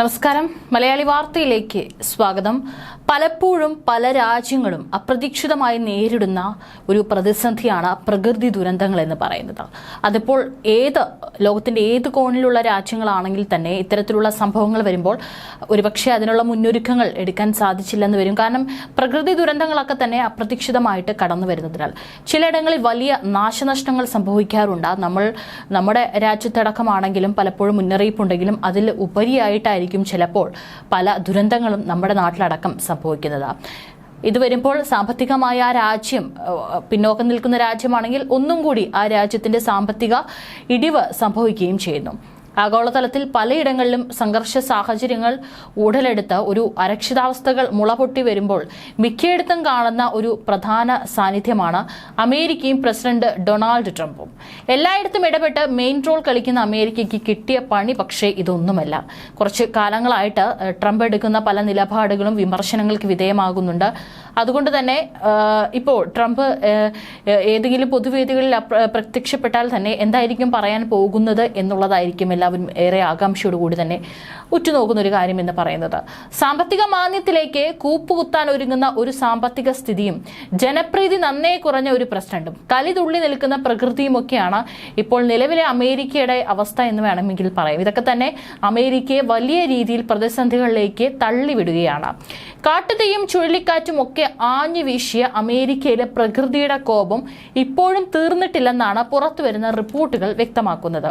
നമസ്കാരം. മലയാളി വാർത്തയിലേക്ക് സ്വാഗതം. പലപ്പോഴും പല രാജ്യങ്ങളും അപ്രതീക്ഷിതമായി നേരിടുന്ന ഒരു പ്രതിസന്ധിയാണ് പ്രകൃതി ദുരന്തങ്ങൾ എന്ന് പറയുന്നത്. അതിപ്പോൾ ഏത് ലോകത്തിന്റെ ഏത് കോണിലുള്ള രാജ്യങ്ങളാണെങ്കിൽ തന്നെ ഇത്തരത്തിലുള്ള സംഭവങ്ങൾ വരുമ്പോൾ ഒരുപക്ഷെ അതിനുള്ള മുന്നൊരുക്കങ്ങൾ എടുക്കാൻ സാധിച്ചില്ലെന്ന് വരും. കാരണം പ്രകൃതി ദുരന്തങ്ങളൊക്കെ തന്നെ അപ്രതീക്ഷിതമായിട്ട് കടന്നു വരുന്നതിനാൽ ചിലയിടങ്ങളിൽ വലിയ നാശനഷ്ടങ്ങൾ സംഭവിക്കാറുണ്ട്. നമ്മൾ നമ്മുടെ രാജ്യത്തടക്കമാണെങ്കിലും പലപ്പോഴും മുന്നറിയിപ്പുണ്ടെങ്കിലും അതിൽ ഉപരിയായിട്ടായിരിക്കും ചിലപ്പോൾ പല ദുരന്തങ്ങളും നമ്മുടെ നാട്ടിലടക്കം സംഭവിക്കുന്നത്. ഇത് വരുമ്പോൾ സാമ്പത്തികമായ ആ രാജ്യം പിന്നോക്കം നിൽക്കുന്ന രാജ്യമാണെങ്കിൽ ഒന്നും കൂടി ആ രാജ്യത്തിന്റെ സാമ്പത്തിക ഇടിവ് സംഭവിക്കുകയും ചെയ്യുന്നു. ആഗോളതലത്തിൽ പലയിടങ്ങളിലും സംഘർഷ സാഹചര്യങ്ങൾ ഉടലെടുത്ത് ഒരു അരക്ഷിതാവസ്ഥകൾ മുളപൊട്ടി വരുമ്പോൾ മിക്കയിടത്തും കാണുന്ന ഒരു പ്രധാന സാന്നിധ്യമാണ് അമേരിക്കയും പ്രസിഡന്റ് ഡൊണാൾഡ് ട്രംപും. എല്ലായിടത്തും ഇടപെട്ട് മെയിൻ റോൾ കളിക്കുന്ന അമേരിക്കയ്ക്ക് കിട്ടിയ പണി പക്ഷേ ഇതൊന്നുമല്ല. കുറച്ച് കാലങ്ങളായിട്ട് ട്രംപ് എടുക്കുന്ന പല നിലപാടുകളും വിമർശനങ്ങൾക്ക് വിധേയമാകുന്നുണ്ട്. അതുകൊണ്ട് തന്നെ ഇപ്പോൾ ട്രംപ് ഏതെങ്കിലും പൊതുവേദികളിൽ പ്രത്യക്ഷപ്പെട്ടാൽ തന്നെ എന്തായിരിക്കും പറയാൻ പോകുന്നത് എന്നുള്ളതായിരിക്കും എല്ലാവരും ഏറെ ആകാംക്ഷയോടുകൂടി തന്നെ ഉറ്റുനോക്കുന്ന ഒരു കാര്യം എന്ന് പറയുന്നത്. സാമ്പത്തിക മാന്യത്തിലേക്ക് കൂപ്പുകുത്താൻ ഒരുങ്ങുന്ന ഒരു സാമ്പത്തിക സ്ഥിതിയും ജനപ്രീതി നന്നേ കുറഞ്ഞ ഒരു പ്രസിഡന്റും കലിതുള്ളി നിൽക്കുന്ന പ്രകൃതിയുമൊക്കെയാണ് ഇപ്പോൾ നിലവിലെ അമേരിക്കയുടെ അവസ്ഥ എന്ന് വേണമെങ്കിൽ പറയാം. ഇതൊക്കെ തന്നെ അമേരിക്കയെ വലിയ രീതിയിൽ പ്രതിസന്ധികളിലേക്ക് തള്ളിവിടുകയാണ്. കാട്ടുതീയും ചുഴലിക്കാറ്റും ഒക്കെ ആഞ്ഞു വീശിയ അമേരിക്കയിലെ പ്രകൃതിയുടെ കോപം ഇപ്പോഴും തീർന്നിട്ടില്ലെന്നാണ് പുറത്തുവരുന്ന റിപ്പോർട്ടുകൾ വ്യക്തമാക്കുന്നത്.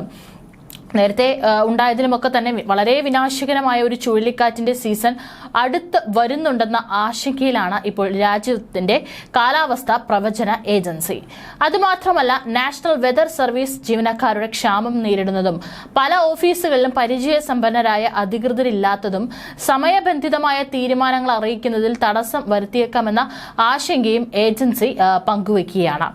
നേരത്തെ ഉണ്ടായതിനുമൊക്കെ തന്നെ വളരെ വിനാശകരമായ ഒരു ചുഴലിക്കാറ്റിന്റെ സീസൺ അടുത്ത് വരുന്നുണ്ടെന്ന ആശങ്കയിലാണ് ഇപ്പോൾ രാജ്യത്തിന്റെ കാലാവസ്ഥ പ്രവചന ഏജൻസി. അതുമാത്രമല്ല നാഷണൽ വെതർ സർവീസ് ജീവനക്കാരുടെ ക്ഷാമം നേരിടുന്നതും പല ഓഫീസുകളിലും പരിചയസമ്പന്നരായ അധികൃതരില്ലാത്തതും സമയബന്ധിതമായ തീരുമാനങ്ങൾ അറിയിക്കുന്നതിൽ തടസ്സം വരുത്തിയേക്കാമെന്ന ആശങ്കയും agency പങ്കുവയ്ക്കുകയാണ്.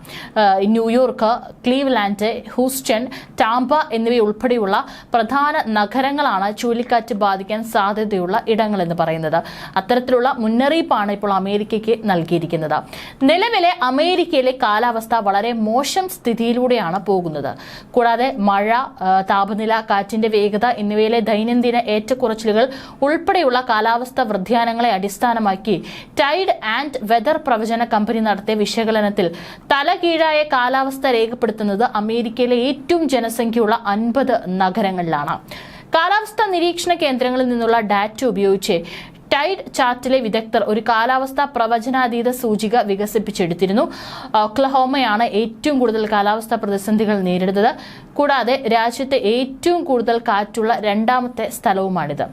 New York Cleveland Houston Tampa എന്നിവയുൾപ്പെടെയുള്ള പ്രധാന നഗരങ്ങളാണ് ചുഴലിക്കാറ്റ് ബാധിക്കാൻ സാധ്യതയുള്ള ഇടങ്ങൾ എന്ന് പറയുന്നത് അത്തരത്തിലുള്ള മുന്നറിയിപ്പാണ് ഇപ്പോൾ അമേരിക്കയ്ക്ക് നൽകിയിരിക്കുന്നത്. നിലവിലെ അമേരിക്കയിലെ കാലാവസ്ഥ വളരെ മോശം സ്ഥിതിയിലൂടെയാണ് പോകുന്നത്. കൂടാതെ മഴ താപനില കാറ്റിന്റെ വേഗത എന്നിവയിലെ ദൈനംദിന ഏറ്റക്കുറച്ചിലുകൾ ഉൾപ്പെടെയുള്ള കാലാവസ്ഥ വ്യതിയാനങ്ങളെ അടിസ്ഥാനമാക്കി ടൈഡ് ആൻഡ് വെതർ പ്രവചന കമ്പനി നടത്തിയ വിശകലനത്തിൽ തലകീഴായ കാലാവസ്ഥ രേഖപ്പെടുത്തുന്നത് അമേരിക്കയിലെ ഏറ്റവും ജനസംഖ്യയുള്ള അൻപത് നഗരങ്ങളിലാണ്. കാലാവസ്ഥാ നിരീക്ഷണ കേന്ദ്രങ്ങളിൽ നിന്നുള്ള ഡാറ്റ ഉപയോഗിച്ച് ടൈഡ് ചാർട്ടിലെ വിദഗ്ധർ ഒരു കാലാവസ്ഥാ പ്രവചനാതീത സൂചിക വികസിപ്പിച്ചെടുത്തിരുന്നു. ഒക്ലഹോമയാണ് ഏറ്റവും കൂടുതൽ കാലാവസ്ഥാ പ്രതിസന്ധികൾ നേരിടുന്നത്. കൂടാതെ രാജ്യത്തെ ഏറ്റവും കൂടുതൽ കാറ്റുള്ള രണ്ടാമത്തെ സ്ഥലവുമാണിത്.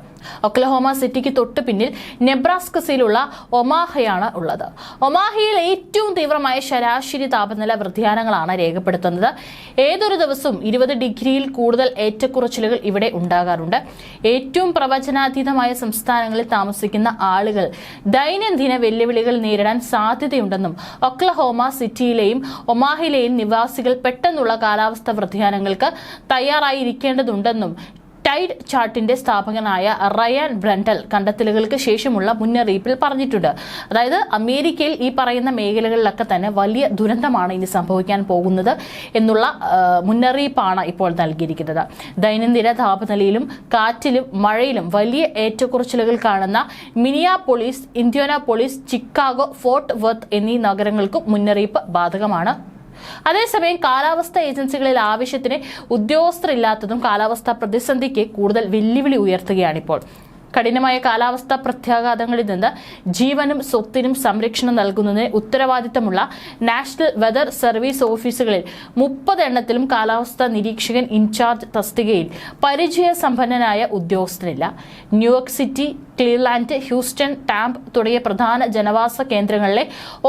ഒക്ലഹോമ സിറ്റിക്ക് തൊട്ട് പിന്നിൽ നെബ്രാസ്കസിലുള്ള ഒമാഹയാണ് ഉള്ളത്. ഒമാഹയിൽ ഏറ്റവും തീവ്രമായ ശരാശരി താപനില വ്യതിയാനങ്ങളാണ് രേഖപ്പെടുത്തുന്നത്. ഏതൊരു ദിവസവും ഇരുപത് ഡിഗ്രിയിൽ കൂടുതൽ ഏറ്റക്കുറച്ചിലുകൾ ഇവിടെ ഉണ്ടാകാറുണ്ട്. ഏറ്റവും പ്രവചനാതീതമായ സംസ്ഥാനങ്ങളിൽ താമസിക്കുന്ന ആളുകൾ ദൈനംദിന വെല്ലുവിളികൾ നേരിടാൻ സാധ്യതയുണ്ടെന്നും ഒക്ലഹോമ സിറ്റിയിലെയും ഒമാഹിലെയും നിവാസികൾ പെട്ടെന്നുള്ള കാലാവസ്ഥ വ്യതിയാനങ്ങൾക്ക് തയ്യാറായിരിക്കേണ്ടതുണ്ടെന്നും ടൈഡ് ചാർട്ടിന്റെ സ്ഥാപകനായ റയാൻ ബ്രണ്ടൽ കണ്ടെത്തലുകൾക്ക് ശേഷമുള്ള മുന്നറിയിപ്പിൽ പറഞ്ഞിട്ടുണ്ട്. അതായത് അമേരിക്കയിൽ ഈ പറയുന്ന മേഖലകളിലൊക്കെ തന്നെ വലിയ ദുരന്തമാണ് ഇനി സംഭവിക്കാൻ പോകുന്നത് എന്നുള്ള മുന്നറിയിപ്പാണ് ഇപ്പോൾ നൽകിയിരിക്കുന്നത്. ദൈനംദിന താപനിലയിലും കാറ്റിലും മഴയിലും വലിയ ഏറ്റക്കുറച്ചിലുകൾ കാണുന്ന Minneapolis Indianapolis Chicago Fort Worth എന്നീ നഗരങ്ങൾക്കും മുന്നറിയിപ്പ് ബാധകമാണ്. അതേസമയം കാലാവസ്ഥ ഏജൻസികളിൽ ആവശ്യത്തിന് ഉദ്യോഗസ്ഥരില്ലാത്തതും കാലാവസ്ഥാ പ്രതിസന്ധിക്ക് കൂടുതൽ വെല്ലുവിളി ഉയർത്തുകയാണിപ്പോൾ. കഠിനമായ കാലാവസ്ഥാ പ്രത്യാഘാതങ്ങളിൽ നിന്ന് ജീവനും സ്വത്തിനും സംരക്ഷണം നൽകുന്നതിന് ഉത്തരവാദിത്തമുള്ള നാഷണൽ വെതർ സർവീസ് ഓഫീസുകളിൽ മുപ്പത് എണ്ണത്തിലും കാലാവസ്ഥാ നിരീക്ഷകൻ ഇൻചാർജ് തസ്തികയിൽ പരിചയ സമ്പന്നനായ ഉദ്യോഗസ്ഥരില്ല New York city Cleveland Houston Tampa തുടങ്ങിയ പ്രധാന ജനവാസ കേന്ദ്രങ്ങളിലെ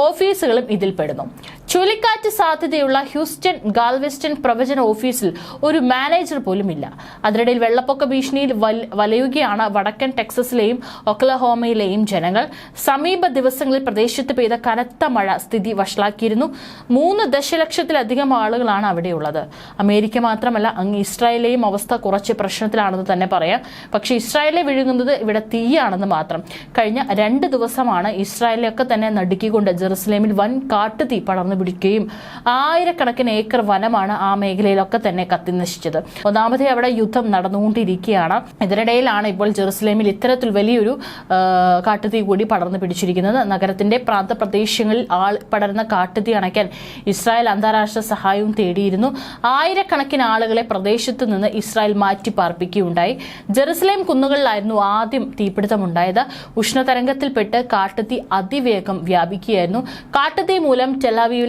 ഓഫീസുകളും ഇതിൽപ്പെടുന്നു. ചുഴലിക്കാറ്റ് സാധ്യതയുള്ള ഹ്യൂസ്റ്റൺ ഗാൽവെസ്റ്റൺ പ്രവചന ഓഫീസിൽ ഒരു മാനേജർ പോലും ഇല്ല. അതിനിടയിൽ വെള്ളപ്പൊക്ക ഭീഷണിയിൽ വലയുകയാണ് വടക്കൻ ടെക്സസിലെയും ഒക്ലഹോമയിലെയും ജനങ്ങൾ. സമീപ ദിവസങ്ങളിൽ പ്രദേശത്ത് പെയ്ത കനത്ത മഴ സ്ഥിതി വഷളാക്കിയിരുന്നു. മൂന്ന് ദശലക്ഷത്തിലധികം ആളുകളാണ് അവിടെയുള്ളത്. അമേരിക്ക മാത്രമല്ല അങ്ങ് ഇസ്രായേലിലെയും അവസ്ഥ കുറച്ച് പ്രശ്നത്തിലാണെന്ന് തന്നെ പറയാം. പക്ഷേ ഇസ്രായേലെ വിഴുങ്ങുന്നത് ഇവിടെ തീയാണെന്ന് മാത്രം. കഴിഞ്ഞ രണ്ട് ദിവസമാണ് ഇസ്രായേലിലൊക്കെ തന്നെ നടുക്കിക്കൊണ്ട് ജെറുസലേമിൽ വൻ കാട്ടുതീ പടർന്നു പിടിക്കുകയും ആയിരക്കണക്കിന് ഏക്കർ വനമാണ് ആ മേഖലയിലൊക്കെ തന്നെ കത്തിനശിച്ചത് ഒന്നാമതേ അവിടെ യുദ്ധം നടന്നുകൊണ്ടിരിക്കുകയാണ്. ഇതിനിടയിലാണ് ഇപ്പോൾ ജെറുസലേമിൽ ഇത്തരത്തിൽ വലിയൊരു കാട്ടുതീ കൂടി പടർന്നു പിടിച്ചിരിക്കുന്നത്. നഗരത്തിന്റെ പ്രാന്തപ്രദേശങ്ങളിൽ ആൾ പടരുന്ന കാട്ടുതീ അണയ്ക്കാൻ ഇസ്രായേൽ അന്താരാഷ്ട്ര സഹായവും തേടിയിരുന്നു. ആയിരക്കണക്കിന് ആളുകളെ പ്രദേശത്ത് നിന്ന് ഇസ്രായേൽ മാറ്റി പാർപ്പിക്കുകയുണ്ടായി ജെറുസലേം കുന്നുകളിലായിരുന്നു ആദ്യം തീപിടുത്തമുണ്ടായത്. ഉഷ്ണതരംഗത്തിൽപ്പെട്ട് കാട്ടുതീ അതിവേഗം വ്യാപിക്കുകയായിരുന്നു. കാട്ടുതീ മൂലം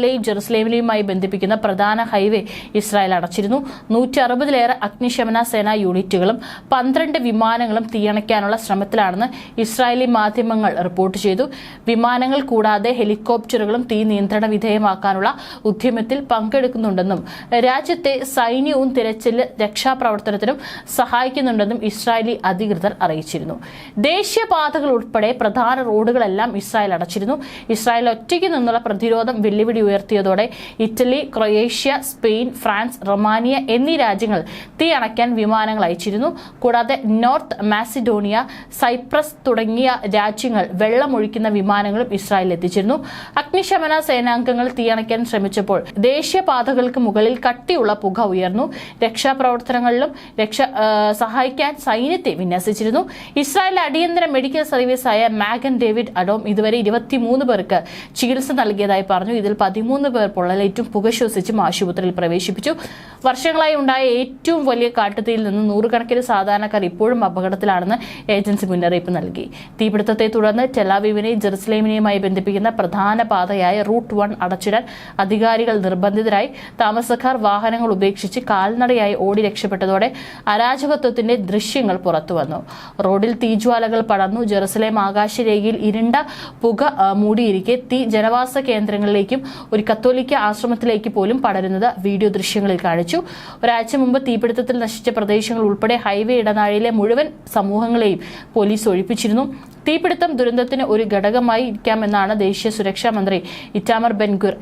ടെലാവിയിലെയും ജെറുസലേമിലെയുമായി ബന്ധിപ്പിക്കുന്ന പ്രധാന ഹൈവേ ഇസ്രായേൽ അടച്ചിരുന്നു. നൂറ്റി അറുപതിലേറെ അഗ്നിശമന സേനാ യൂണിറ്റുകളും പന്ത്രണ്ട് വിമാനങ്ങളും തീയണയ്ക്കാനുള്ള ശ്രമത്തിലാണെന്ന് ഇസ്രായേലി മാധ്യമങ്ങൾ റിപ്പോർട്ട് ചെയ്തു. വിമാനങ്ങൾ കൂടാതെ ഹെലികോപ്റ്ററുകളും തീ നിയന്ത്രണ വിധേയമാക്കാനുള്ള ഉദ്യമത്തിൽ പങ്കെടുക്കുന്നുണ്ടെന്നും രാജ്യത്തെ സൈന്യവും തിരച്ചിൽ രക്ഷാപ്രവർത്തനത്തിനും സഹായിക്കുന്നുണ്ടെന്നും ഇസ്രായേലി അധികൃതർ അറിയിച്ചിരുന്നു. ദേശീയപാതകൾ ഉൾപ്പെടെ പ്രധാന റോഡുകളെല്ലാം ഇസ്രായേൽ അടച്ചിരുന്നു. ഇസ്രായേൽ ഒറ്റയ്ക്ക് നിന്നുള്ള പ്രതിരോധം വെല്ലുവിളി ഉയർത്തിയതോടെ Italy Croatia Spain France Romania എന്നീ രാജ്യങ്ങൾ തീ അണയ്ക്കാൻ വിമാനങ്ങൾ അയച്ചിരുന്നു. കൂടാതെ നോർത്ത് മാസിഡോണിയ സൈപ്രസ് തുടങ്ങിയ രാജ്യങ്ങൾ വെള്ളമൊഴിക്കുന്ന വിമാനങ്ങളും ഇസ്രായേൽ എത്തിച്ചിരുന്നു. അഗ്നിശമന സേനാംഗങ്ങൾ തീയണയ്ക്കാൻ ശ്രമിച്ചപ്പോൾ ദേശീയപാതകൾക്ക് മുകളിൽ കട്ടിയുള്ള പുക ഉയർന്നു. രക്ഷാപ്രവർത്തനങ്ങളിലും രക്ഷ സഹായിക്കാൻ സൈന്യത്തെ വിന്യസിച്ചിരുന്നു. ഇസ്രായേൽ അടിയന്തര മെഡിക്കൽ സർവീസായ മാഗൻ ഡേവിഡ് അഡോം ഇതുവരെ ഇരുപത്തിമൂന്ന് പേർക്ക് ചികിത്സ നൽകിയതായി പറഞ്ഞു. ഇതിൽ പതിമൂന്ന് പേർ പൊള്ളലേറ്റും പുക ശ്വസിച്ചും ആശുപത്രിയിൽ പ്രവേശിപ്പിച്ചു. വർഷങ്ങളായി ഉണ്ടായ ഏറ്റവും വലിയ കാട്ടുതീയിൽ നിന്ന് നൂറുകണക്കിന് സാധാരണക്കാർ ഇപ്പോഴും അപകടത്തിലാണെന്ന് ഏജൻസി മുന്നറിയിപ്പ് നൽകി. തീപിടുത്തത്തെ തുടർന്ന് ടെലാവീവിനെയും ജെറുസലേമിനെയുമായി ബന്ധിപ്പിക്കുന്ന പ്രധാന പാതയായ റൂട്ട് വൺ അടച്ചിടാൻ അധികാരികൾ നിർബന്ധിതരായി. താമസക്കാർ വാഹനങ്ങൾ ഉപേക്ഷിച്ച് കാൽനടയായി ഓടി രക്ഷപ്പെട്ടതോടെ അരാജകത്വത്തിന്റെ ദൃശ്യങ്ങൾ പുറത്തുവന്നു. റോഡിൽ തീജ്വാലകൾ പടർന്നു ജെറുസലേം ആകാശരേഖയിൽ ഇരുണ്ട പുക മൂടിയിരിക്കെ. തീ ജനവാസ കേന്ദ്രങ്ങളിലേക്കും ഒരു കത്തോലിക്ക ആശ്രമത്തിലേക്ക് പോലും പടരുന്നത് വീഡിയോ ദൃശ്യങ്ങളിൽ കാണിച്ചു. ഒരാഴ്ച മുമ്പ് തീപിടുത്തത്തിൽ നശിച്ച പ്രദേശങ്ങൾ ഉൾപ്പെടെ ഹൈവേ ഇടനാഴിയിലെ മുഴുവൻ സമൂഹങ്ങളെയും പോലീസ് ഒഴിപ്പിച്ചിരുന്നു. തീപിടുത്തം ദുരന്തത്തിന് ഒരു ഘടകമായി ഇരിക്കാമെന്നാണ് ദേശീയ സുരക്ഷാ മന്ത്രി ഇറ്റാമർ ബെൻഗുർ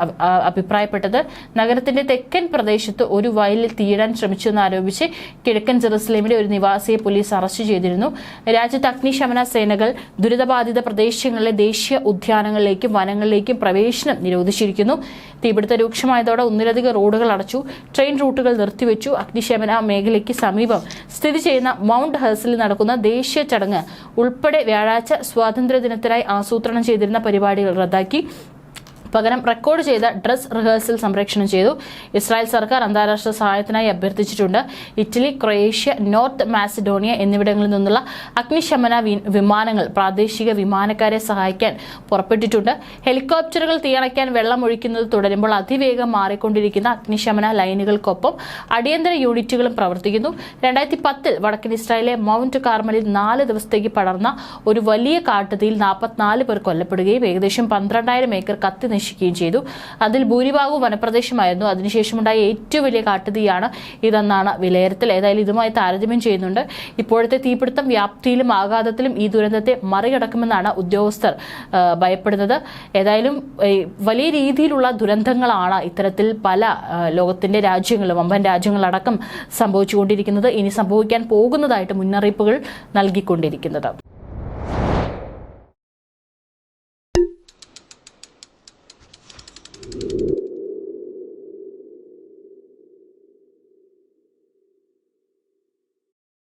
അഭിപ്രായപ്പെട്ടത്. നഗരത്തിന്റെ തെക്കൻ പ്രദേശത്ത് ഒരു വയലിൽ തീയിടാൻ ശ്രമിച്ചെന്ന് ആരോപിച്ച് കിഴക്കൻ ജെറുസലേമിലെ ഒരു നിവാസിയെ പോലീസ് അറസ്റ്റ് ചെയ്തിരുന്നു. രാജ്യത്ത് അഗ്നിശമന സേനകൾ ദുരിതബാധിത പ്രദേശങ്ങളിലെ ദേശീയ ഉദ്യാനങ്ങളിലേക്കും വനങ്ങളിലേക്കും പ്രവേശനം നിരോധിച്ചിരിക്കുന്നു. തീപിടുത്തം രൂക്ഷമായതോടെ ഒന്നിലധികം റോഡുകൾ അടച്ചു. ട്രെയിൻ റൂട്ടുകൾ നിർത്തിവെച്ചു. അഗ്നിശമന മേഖലയ്ക്ക് സമീപം സ്ഥിതി ചെയ്യുന്ന മൗണ്ട് ഹേഴ്സിൽ നടക്കുന്ന ദേശീയ ചടങ്ങ് ഉൾപ്പെടെ വ്യാഴാഴ്ച സ്വാതന്ത്ര്യദിനത്തിനായി ആസൂത്രണം ചെയ്തിരുന്ന പരിപാടികൾ റദ്ദാക്കി. പകരം റെക്കോർഡ് ചെയ്ത ഡ്രസ് റിഹേഴ്സൽ സംപ്രേക്ഷണം ചെയ്തു. ഇസ്രായേൽ സർക്കാർ അന്താരാഷ്ട്ര സഹായത്തിനായി അഭ്യർത്ഥിച്ചിട്ടുണ്ട്. ഇറ്റലി ക്രൊയേഷ്യ നോർത്ത് മാസിഡോണിയ എന്നിവിടങ്ങളിൽ നിന്നുള്ള അഗ്നിശമന വിമാനങ്ങൾ പ്രാദേശിക വിമാനക്കാരെ സഹായിക്കാൻ പുറപ്പെട്ടിട്ടുണ്ട്. ഹെലികോപ്റ്ററുകൾ തീയണയ്ക്കാൻ വെള്ളം ഒഴിക്കുന്നത് തുടരുമ്പോൾ അതിവേഗം മാറിക്കൊണ്ടിരിക്കുന്ന അഗ്നിശമന ലൈനുകൾക്കൊപ്പം അടിയന്തര യൂണിറ്റുകളും പ്രവർത്തിക്കുന്നു. രണ്ടായിരത്തി പത്തിൽ വടക്കൻ ഇസ്രായേലിലെ മൗണ്ട് കാർമലിൽ നാല് ദിവസത്തേക്ക് പടർന്ന ഒരു വലിയ കാട്ടുതീയിൽ നാൽപ്പത്തിനാല് പേർ കൊല്ലപ്പെടുകയും ഏകദേശം പന്ത്രണ്ടായിരം ഏക്കർ കത്തി നശിക്കുകയും ചെയ്തു. അതിൽ ഭൂരിഭാഗവും വനപ്രദേശമായിരുന്നു. അതിനുശേഷമുണ്ടായ ഏറ്റവും വലിയ കാട്ടുതീയാണ് ഇതെന്നാണ് വിലയിരുത്തൽ. ഏതായാലും ഇതുമായി താരതമ്യം ചെയ്യുന്നുണ്ട്. ഇപ്പോഴത്തെ തീപിടുത്തം വ്യാപ്തിയിലും ആഘാതത്തിലും ഈ ദുരന്തത്തെ മറികടക്കുമെന്നാണ് ഉദ്യോഗസ്ഥർ ഭയപ്പെടുന്നത്. ഏതായാലും വലിയ രീതിയിലുള്ള ദുരന്തങ്ങളാണ് ഇത്തരത്തിൽ പല ലോകത്തിന്റെ രാജ്യങ്ങളും വമ്പൻ രാജ്യങ്ങളടക്കം സംഭവിച്ചുകൊണ്ടിരിക്കുന്നത്. ഇനി സംഭവിക്കാൻ പോകുന്നതായിട്ട് മുന്നറിയിപ്പുകൾ നൽകിക്കൊണ്ടിരിക്കുന്നത്.